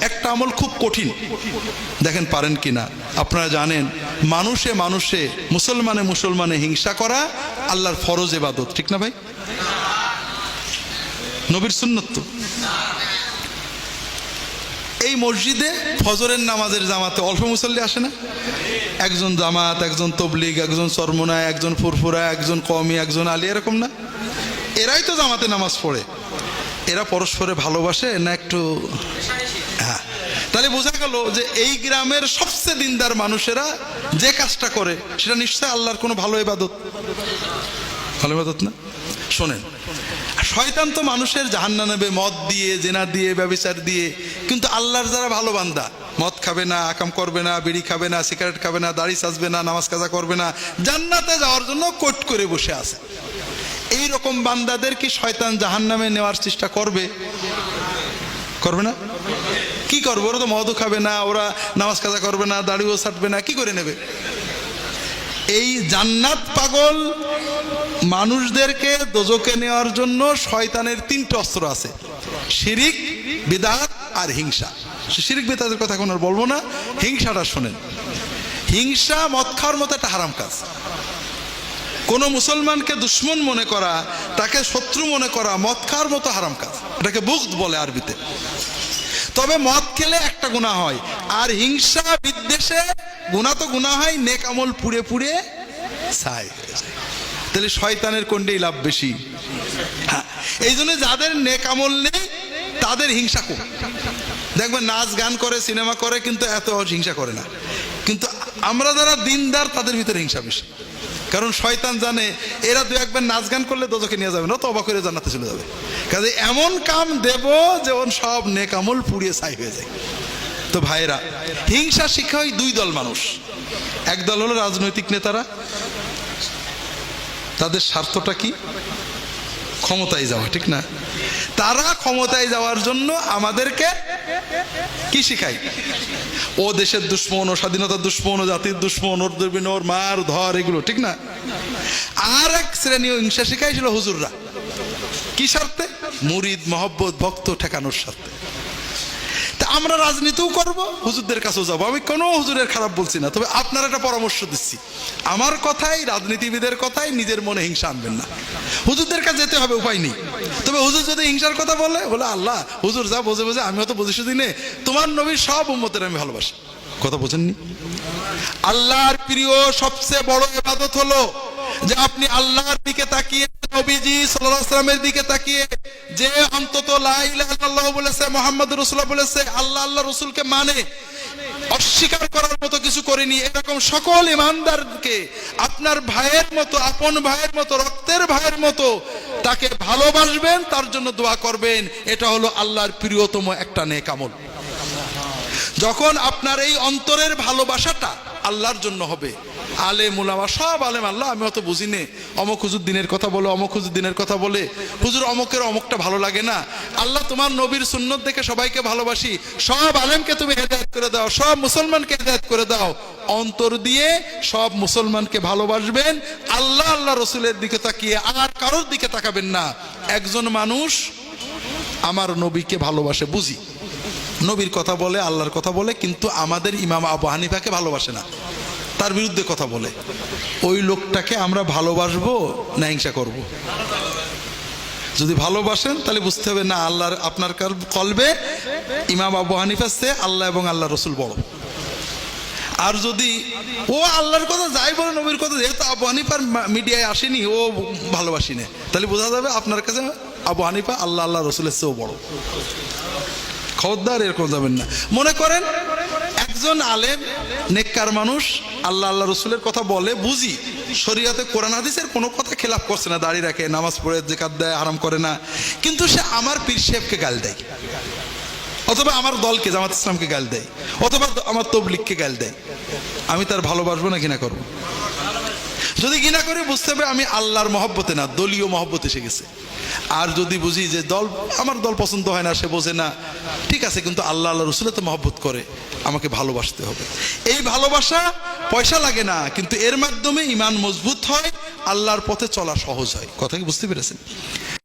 একটা আমল খুব কঠিন। দেখেন পারেন কিনা। আপনারা জানেন, মানুষে মানুষে, মুসলমানে মুসলমানে হিংসা করা আল্লাহর ফরজ এবাদত ঠিক না ভাই? নবীর সুন্নত এই মসজিদে ফজরের নামাজের জামাতে অল্প মুসল্লি আসে না? একজন জামাত, একজন তবলিগ, একজন চরমোনা একজন ফুরফুরা, একজন কমি একজন আলী, এরকম না? এরাই তো জামাতে নামাজ পড়ে। এরা পরস্পরে ভালোবাসে না একটু? হ্যাঁ। তাহলে বোঝা গেল যে এই গ্রামের সবচেয়ে দিনদার মানুষেরা যে কাজটা করে, সেটা নিশ্চয় আল্লাহর কোনো ভালো ইবাদত। ভালো ইবাদত না? শোনেন, শয়তান তো মানুষের জাহান্না নেবে, মদ দিয়ে, জেনা দিয়ে, ব্যবচার দিয়ে, কিন্তু আল্লাহর যারা ভালো বান্দা, মদ খাবে না, আকাম করবে না, বিড়ি খাবে না, সিগারেট খাবে না, দাড়ি সাজবে না, নামাজ কাজা করবে না, জান্নাতে যাওয়ার জন্য কোট করে বসে আছে। রকম বান্দাদের কি শয়তান জাহান্নামে নেওয়ার চেষ্টা করবে? করবে না? কি করবে? ওরা তো মদও খাবে না, ওরা নামাজ কাজা করবে না, দাড়িও ছাটবে না, কি করে নেবে? এই জান্নাত পাগল মানুষদেরকে দোজকে নেওয়ার জন্য শয়তানের তিনটে অস্ত্র আছে। শিরিক, বিদাত আর হিংসা। শিরিক, বিদাতের কথা এখন আর বলব না, হিংসাটা শোনেন। হিংসা মদ খাওয়ার মতো একটা হারাম কাজ। কোনো মুসলমানকে দুশ্মন মনে করা, তাকে শত্রু মনে করা মদ খাওয়ার মতো হারাম কাজ। এটাকে বুগদ বলে আরবিতে। তবে মদ খেলে একটা গুণা হয়, আর হিংসা বিদ্বেষে গুণা তো গুণা হয়, নেক আমল পুড়ে পুড়ে ছাই তাহলে শয়তানের কোনটাই লাভ বেশি? হ্যাঁ এই জন্য যাদের নেক আমল নেই, তাদের হিংসা কম। দেখবেন নাচ গান করে, সিনেমা করে, কিন্তু এত হিংসা করে না। কিন্তু আমরা যারা দিনদার, তাদের ভিতরে হিংসা বেশি। কারণ শয়তান জানে, এরা দু একবার নাচ গান করলে দোজকে নিয়ে যাবে না তো অবাক করে জান্নাতে চলে যাবে। কাজে এমন কাম দেব যে ওন সব নেকামল পুড়িয়ে ছাই হয়ে যায়। তো ভাইরা হিংসা শিক্ষা হয় দুই দল মানুষ। এক দল হলো রাজনৈতিক নেতারা। তাদের স্বার্থটা কি? ক্ষমতায় যাওয়া, ঠিক না? তারা ক্ষমতায় যাওয়ার জন্য আমাদেরকে কি শিখাই ও দেশের দুশ্মন, ও স্বাধীনতার দুশ্মন, ও জাতির দুশ্মন, ওর দুর্বিন, ওর মার, ধর, এগুলো, ঠিক না? আর এক শ্রেণি হিংসা শিখাইছিল হুজুররা। কি স্বার্থে? মুরিদ, মহব্বত, ভক্ত ঠেকানোর স্বার্থে। আমরা রাজনীতিও করব, হুজুরদের কাছেও যাব। আমি কোনো হুজুরের খারাপ বলছি না, তবে আপনার একটা পরামর্শ দিচ্ছি। আমার কথাই, রাজনীতিবিদের কথাই নিজের মনে হিংসা আনবেন না। হুজুরদের কাছে যেতে হবে, উপায় নেই। তবে হুজুর যদি হিংসার কথা বলে বলে, আল্লাহ, হুজুর যা বোঝে বোঝে, আমিও তো বুঝি শুধু নে তোমার নবীর সব উম্মতের আমি ভালোবাসি। কথা বোঝেননি? আল্লাহর প্রিয় সবচেয়ে বড় ইবাদত হলো যে আপনি আল্লাহর দিকে তাকিয়ে নবীজি দিকে তাকিয়ে যে অন্তত বলেছে বলেছে, আল্লাহ আল্লাহ মানে। অস্বীকার করার মতো কিছু করেনি। এরকম সকল ইমানদারকে আপনার ভাইয়ের মতো, আপন ভাইয়ের মতো, রক্তের ভাইয়ের মতো তাকে ভালোবাসবেন, তার জন্য দোয়া করবেন। এটা হলো আল্লাহর প্রিয়তম একটা নেক আমল। যখন আপনার এই অন্তরের ভালোবাসাটা আল্লাহর জন্য হবে। আলে মুলামা, সব আলেম আল্লাহ, আমি অত বুঝি নে অমক হুজুর দিনের কথা বলো, অমক হুজুর দিনের কথা বলে। হুজুর, অমকের অমকটা ভালো লাগে না। আল্লাহ তোমার নবীর সুন্নত দেখে সবাইকে ভালোবাসি। সব আলেমকে তুমি হেদায়ত করে দাও, সব মুসলমানকে হেদায়ত করে দাও। অন্তর দিয়ে সব মুসলমানকে ভালোবাসবেন। আল্লাহ আল্লাহ রসুলের দিকে তাকিয়ে আর কারোর দিকে তাকাবেন না। একজন মানুষ আমার নবীকে ভালোবাসে, বুঝি? নবীর কথা বলে, আল্লাহর কথা বলে, কিন্তু আমাদের ইমাম আবু হানিফাকে ভালোবাসে না। তার বিরুদ্ধে কথা বলে। ওই লোকটাকে আমরা ভালোবাসবো না হিংসা করব। যদি ভালোবাসেন, তাহলে বুঝতে হবে, না, আল্লাহর, আপনার কাল- কলবে ইমাম আবু হানিফার চেয়ে আল্লাহ এবং আল্লাহ রসুল বড়। আর যদি ও আল্লাহর কথা যাই বলে, নবীর কথা, যেহেতু আবু হানিফার মিডিয়ায় আসেনি, ও ভালোবাসি না তাহলে বোঝা যাবে আপনার কাছে আবু হানিফা আল্লাহ আল্লাহ রসুলের চেয়েও বড়। খবরদার, এরকম যাবেন না। মনে করেন, একজন আলেম, নেককার মানুষ, আল্লাহ আল্লাহ রসুলের কথা বলে, বুঝি শরীয়তে কোরআন, হাদিসের কোনো কথা খেলাপ করছে না, দাঁড়িয়ে রাখে, নামাজ পড়ে জেকাত দেয় আরাম করে না। কিন্তু সে আমার পীর সাহেবকে গাল দেয়। অথবা আমার দলকে, জামাত ইসলামকে গাল দেয়। অথবা আমার তবলিককে গাল দেয়। আমি তার ভালোবাসবো না, ঘৃণা করব? যদি ঘৃণা করে, বুঝতে হবে আমি আল্লাহর মহব্বতে না, দলীয় মহব্বত এসে গেছে। আর যদি বুঝি যে দল, আমার দল পছন্দ হয় না, সে বোঝে না, ঠিক আছে, কিন্তু আল্লাহ আল্লাহ রসুলে তো মহব্বত করে, আমাকে ভালোবাসতে হবে। এই ভালোবাসা পয়সা লাগে না, কিন্তু এর মাধ্যমে ইমান মজবুত হয়, আল্লাহর পথে চলা সহজ হয়। কথা কি বুঝতে পেরেছেন?